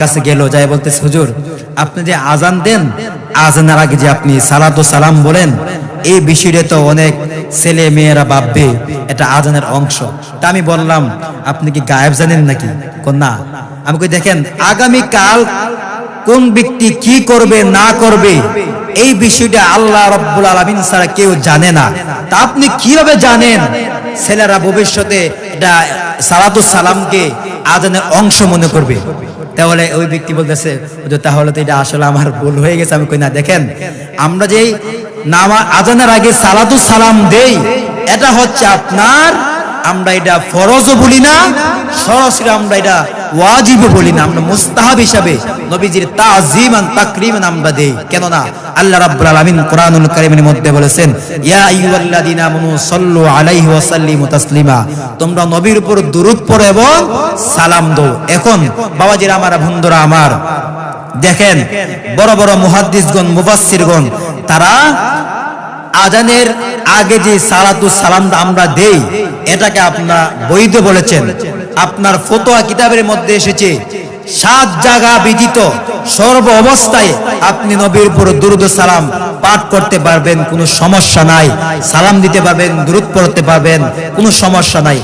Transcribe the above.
কাছে গেল যাই বলতেছে, হুজুর, আপনি যে আজান দেন, আজানের আগে যে আপনি সালাত ও সালাম বলেন, এই বিষয়টা তো অনেক ছেলে মেয়েরা ভাববে, এটা আজানের অংশ। তা আমি বললাম, আপনি কি গায়েব জানেন নাকি? কোন, না। আমি কই, দেখেন আগামী কাল কোন ব্যক্তি কি করবে, না করবে, এই বিষয়টা আল্লাহ রব্বুল আলমিন ছাড়া কেউ জানে না। তা আপনি কীভাবে জানেন? ছেলেরা ভবিষ্যতে এটা সালাতুস সালামকে আজানের অংশ মনে করবে। তাহলে ওই ব্যক্তি বলতেছে "হুজুর, তাহলে তো এটা আসলে আমার ভুল হয়ে গেছে। আমি কই না দেখেন আমরা যেই নামা আজানের আগে সালাতু সালাম দেই এটা হচ্ছে আপনার আমরা এটা ফরজও বলি না সরাসরি আমরা এটা ওয়াজিবও বলি না, আমরা মুস্তাহাব হিসাবে। নবীজির তাজিমান তাকরিমান আমরা দেই। কেন না আল্লাহ রাব্বুল আলামিন কোরআনুল কারীমের মধ্যে বলেছেন, ইয়া আইয়ুহাল্লাযীনা আমানু সাল্লু আলাইহি ওয়া সাল্লিমু তাসলিমা, তোমরা নবীর উপর দুরূদ পড়ো এবং সালাম দাও। এখন বাবাজিরা আমার, বন্ধুরা আমার, দেখেন, বড় বড় মুহাদ্দিসগণ, মুফাসসিরগণ, তারা আজানের আগে যে সালাতু সালাম আমরা দেই, এটাকে আপনার বৈধ বলেছেন। আপনার ফতোয়া কিতাবের মধ্যে এসেছে, সাত জায়গা বিদিত সর্ব অবস্থায় আপনি নবীর উপর দুরুদ সালাম পাঠ করতে পারবেন, কোনো সমস্যা নাই। সালাম দিতে পারবেন, দুরুদ পড়তে পারবেন, কোনো সমস্যা নাই।